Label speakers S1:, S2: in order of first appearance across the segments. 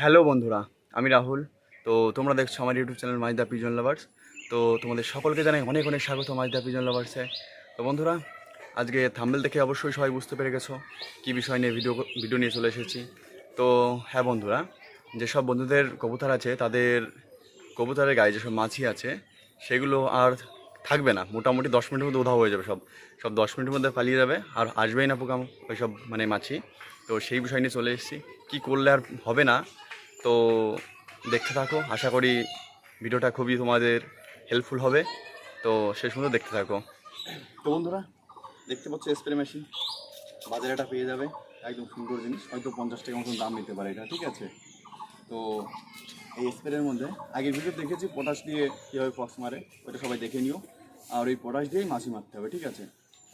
S1: Hello বন্ধুরা, আমি রাহুল। তো তোমরা দেখছ আমার ইউটিউব চ্যানেল মাইদা পিজন লাভার্স। তো তোমাদের সকলকে জানাই অনেক অনেক স্বাগত মাইদা পিজন লাভার্সে তো বন্ধুরা, আজকে থাম্বেল দেখে অবশ্যই সবাই বুঝতে পেরে গেছো কী বিষয় নিয়ে ভিডিও ভিডিও নিয়ে চলে এসেছি। তো হ্যাঁ বন্ধুরা, যেসব বন্ধুদের কবুতর আছে, তাদের কবুতরের গায়ে যেসব মাছি আছে, সেগুলো আর থাকবে না। মোটামুটি দশ মিনিটের মধ্যে উধাও হয়ে যাবে সব। সব দশ মিনিটের মধ্যে পালিয়ে যাবে, আর আসবেই না পোকা ওইসব মানে মাছি। তো সেই বিষয় নিয়ে চলে এসেছি। কী করলে আর হবে না তো দেখতে থাকো। আশা করি ভিডিওটা খুবই তোমাদের হেল্পফুল হবে। তো শেষ পর্যন্ত দেখতে থাকো। তো বন্ধুরা, দেখতে পাচ্ছ স্প্রে মেশিন বাজারে এটা পেয়ে যাবে। একদম সুন্দর জিনিস। হয়তো পঞ্চাশ টাকা মতন দাম নিতে পারে এটা, ঠিক আছে? তো এই স্প্রের মধ্যে আগে ভিডিও দেখেছি পটাশ দিয়ে কীভাবে ফক্স মারে, ওটা সবাই দেখে নিও। আর ওই পটাশ দিয়েই মাছি মারতে হবে, ঠিক আছে?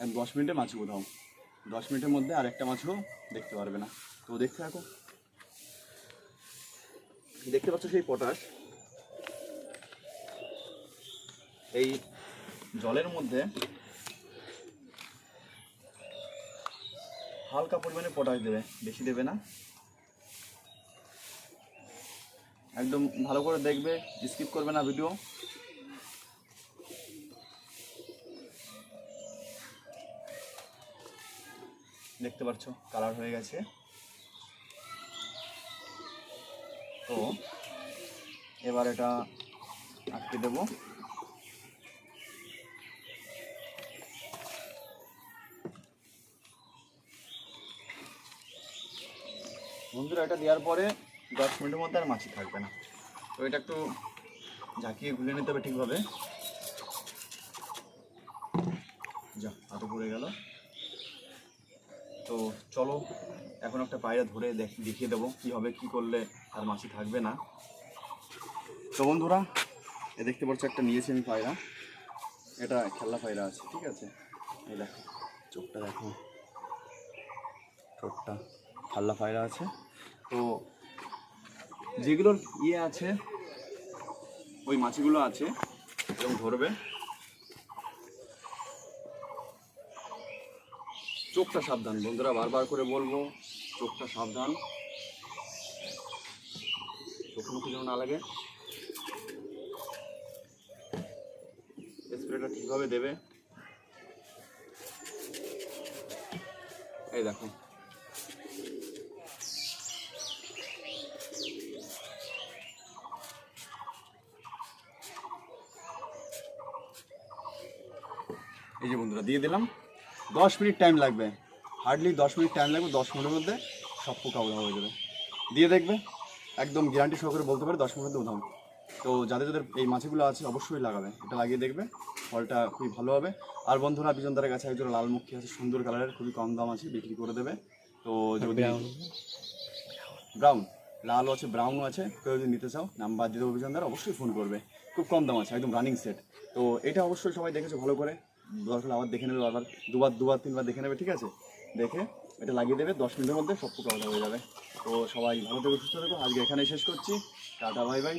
S1: এক দশ মিনিটে মাছি কোথাও দশ মিনিটের মধ্যে আর একটা মাছও দেখতে পারবে না। তো দেখতে থাকো। দেখতে পাচ্ছ সেই পটাশ? এই জলের মধ্যে হালকা পরিমাণে পটাশ দেবে, বেশি দেবে না। একদম ভালো করে দেখবে স্কিপ করবে না ভিডিও দেখতে পাচ্ছ কালার হয়ে গেছে। তো এবার এটা আটকে দেবো। বন্ধুরা, এটা দেওয়ার পরে দশ মিনিটের মধ্যে আর মাছি থাকবে না। তো এটা একটু ঝাঁকিয়ে গুলে নিতে হবে ঠিকভাবে। যা, হাতে পড়ে গেল। তো চলো এখন একটা পায়রা ধরে দেখ- দেখিয়ে দেবো কী হবে, কী করলে আর মাছি থাকবে না। তো বন্ধুরা, এ দেখতে পাচ্ছ একটা নিয়েছি আমি পায়রা। এটা খেলনা পায়রা আছে, ঠিক আছে? এই দেখো, চোখটা দেখো। ঠোঁটটা, খাল্লা পায়রা আছে। তো যেগুলোর ইয়ে আছে, ওই মাছিগুলো আছে এবং ধরবে। চোখটা সাবধান, বন্ধুরা বারবার করে বলব, চোখটা সাবধান। চোখ মুখে যেন না লাগে। স্প্রেটা ঠিকভাবে দেবে। এই দেখো। এই যে বন্ধুরা, দিয়ে দিলাম। দশ মিনিট টাইম লাগবে। হার্ডলি দশ মিনিট টাইম লাগবে দশ মিনিটের মধ্যে সব পোকা উধাও হয়ে যাবে। দিয়ে দেখবে একদম গ্যারান্টি সহকারে বলতে পারে দশ মিনিটের মধ্যে উধাও। তো যাদের যাদের এই মাছগুলো আছে অবশ্যই লাগাবে। এটা লাগিয়ে দেখবে ফলটা খুবই ভালো হবে। আর বন্ধুরা বিজনদারের কাছে একজন লাল মুখী আছে সুন্দর কালারের খুবই কম দাম আছে বিক্রি করে দেবে। তো যদি ব্রাউন লালও আছে ব্রাউনও আছে। কেউ যদি নিতে চাও নাম্বার দিয়ে দেবো বিজনদার অবশ্যই ফোন করবে। খুব কম দাম আছে একদম রানিং সেট তো এটা অবশ্যই সবাই দেখেছ ভালো করে। দরকার আবার দেখে নেবে আবার দুবার দুবার, তিনবার দেখে নেবে, ঠিক আছে? দেখে এটা লাগিয়ে দেবে, দশ মিনিটের মধ্যে সব পোকা হয়ে যাবে। তো সবাই ভালো থেকে, সুস্থ থাকো। আজকে এখানেই শেষ করছি। Tata, bye bye.